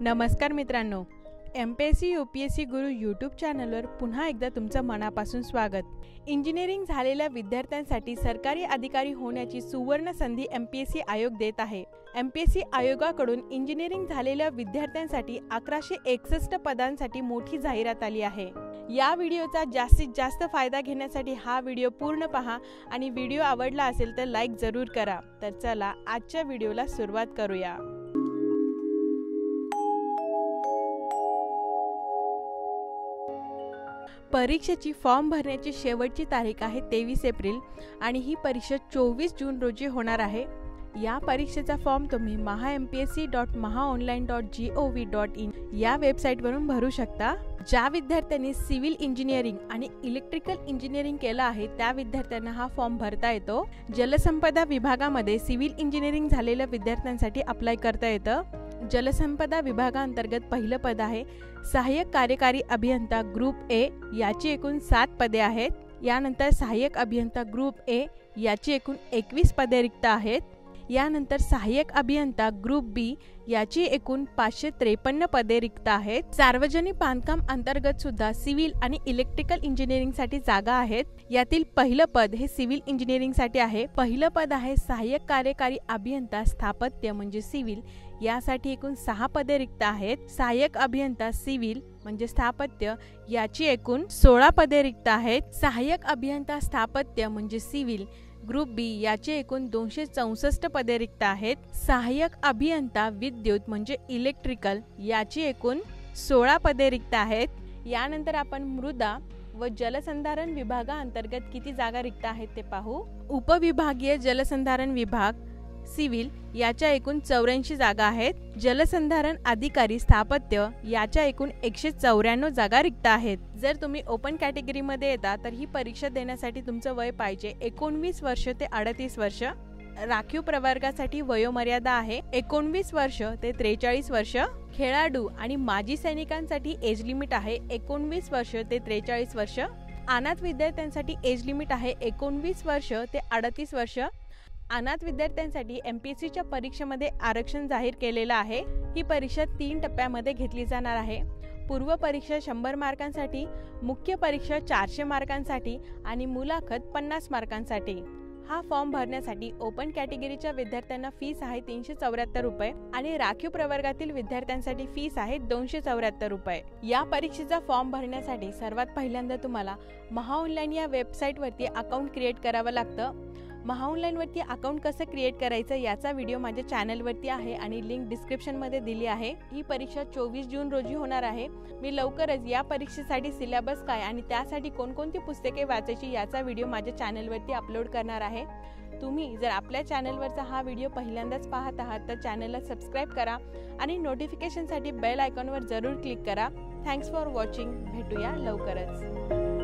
नमस्कार मित्रांनो M P S C U P S C Guru YouTube चॅनलवर पुन्हा एकदा तुमचं मनापासून स्वागत. इंजिनिअरिंग झालेल्या विद्यार्थ्यांसाठी सरकारी अधिकारी होण्याची सुवर्ण संधी एम पी एस सी आयोग देत आहे. एम पी एस सी आयोगाकडून इंजिनिअरिंग झालेल्या विद्यार्थ्यांसाठी अकराशे एकसष्ट पदांसाठी मोठी जाहिरात आली आहे. या व्हिडिओचा जास्तीत जास्त फायदा घेण्यासाठी हा व्हिडिओ पूर्ण पहा आणि व्हिडिओ आवडला असेल तर लाईक जरूर करा. तर चला आजच्या व्हिडिओला सुरुवात करूया. परीक्षेची फॉर्म भरण्याची शेवटची तारीख आहे तेवीस एप्रिल आणि ही परीक्षा चोवीस जून रोजी होणार आहे. या परीक्षेचा फॉर्म तुम्ही maha M P S C dot maha online dot G O V dot in या वेबसाईटवरून भरू शकता. ज्या विद्यार्थ्यांनी सिव्हिल इंजिनिअरिंग आणि इलेक्ट्रिकल इंजिनिअरिंग केलं आहे त्या विद्यार्थ्यांना हा फॉर्म भरता येतो. जलसंपदा विभागामध्ये सिव्हिल इंजिनिअरिंग झालेल्या विद्यार्थ्यांसाठी अप्लाय करता येतं. जलसंपदा विभागाअंतर्गत पहिलं पद आहे. सहाय्यक कार्यकारी अभियंता ग्रुप ए याची एकूण सात पदे आहेत. यानंतर सहाय्यक अभियंता ग्रुप ए याची एकूण एकवीस पदे रिक्त आहेत. यानंतर सहाय्यक अभियंता ग्रुप बी याची एकूण पाचशे त्रेपन्न पदे रिक्त आहेत. सार्वजनिक बांधकाम अंतर्गत सुद्धा सिव्हिल आणि इलेक्ट्रिकल इंजिनिअरिंगसाठी जागा आहेत. यातील पहिलं पद हे सिव्हिल इंजिनिअरिंगसाठी आहे. पहिलं पद आहे सहाय्यक कार्यकारी अभियंता स्थापत्य म्हणजे सिव्हिल. यासाठी एकूण सहा पदे रिक्त आहेत. सहाय्यक अभियंता सिव्हिल म्हणजे स्थापत्य याची एकूण सोळा पदे रिक्त आहेत. सहाय्यक अभियंता स्थापत्य म्हणजे सिव्हिल. ग्रुप बी याचे एकूण दोनशे चौसष्ट पदे रिक्त आहेत. सहाय्यक अभियंता विद्युत म्हणजे इलेक्ट्रिकल याची एकूण सोळा पदे रिक्त आहेत. यानंतर आपण मृदा व जलसंधारण विभागाअंतर्गत किती जागा रिक्त आहेत ते पाहू. उपविभागीय जलसंधारण विभाग सिव्हिल याच्या एकूण चौऱ्याऐंशी जागा आहेत. जलसंधारण अधिकारी स्थापत्य याच्या एकूण एकशे चौऱ्याण्णव जागा रिक्त आहेत. जर तुम्ही ओपन कॅटेगरीमध्ये येता तर ही परीक्षा देण्यासाठी तुमचं वय पाहिजे. एकोणवीस वर्ष ते अडतीस वर्ष. राखीव प्रवर्गासाठी वयोमर्यादा आहे. एकोणवीस वर्ष ते त्रेचाळीस वर्ष. खेळाडू आणि माजी सैनिकांसाठी एज लिमिट आहे एकोणवीस वर्ष ते त्रेचाळीस वर्ष. अनाथ विद्यार्थ्यांसाठी एज लिमिट आहे एकोणवीस वर्ष ते अडतीस वर्ष. अनाथ विद्यार्थ्यांसाठी एम पी एस सीच्या परीक्षेमध्ये आरक्षण जाहीर केलेलं आहे. ही परीक्षा तीन टप्प्यामध्ये घेतली जाणार आहे. पूर्व परीक्षा शंभर मार्कांसाठी मुख्य परीक्षा चारशे मार्कांसाठी आणि मुलाखत पन्नास मार्कांसाठी. हा फॉर्म भरण्यासाठी ओपन कॅटेगरीच्या विद्यार्थ्यांना फीस आहे तीनशे चौऱ्याहत्तर रुपये आणि राखीव प्रवर्गातील विद्यार्थ्यांसाठी फीस आहे दोनशे चौऱ्याहत्तर रुपये. या परीक्षेचा फॉर्म भरण्यासाठी सर्वात पहिल्यांदा तुम्हाला महा ऑनलाईन या वेबसाईटवरती अकाउंट क्रिएट करावं लागतं. महाऑनलाईनवरती अकाउंट कसं क्रिएट करायचं याचा व्हिडिओ माझ्या चॅनलवरती आहे आणि लिंक डिस्क्रिप्शनमध्ये दिली आहे. ही परीक्षा चोवीस जून रोजी होणार आहे. मी लवकरच या परीक्षेसाठी सिलेबस काय आणि त्यासाठी कोणकोणती पुस्तके वाचायची याचा व्हिडिओ माझ्या चॅनलवरती अपलोड करणार आहे. तुम्ही जर आपल्या चॅनलवरचा हा व्हिडिओ पहिल्यांदाच पाहत आहात तर चॅनलला सबस्क्राईब करा आणि नोटिफिकेशनसाठी बेल आयकॉनवर जरूर क्लिक करा. थँक्स फॉर वॉचिंग भेटूया लवकरच.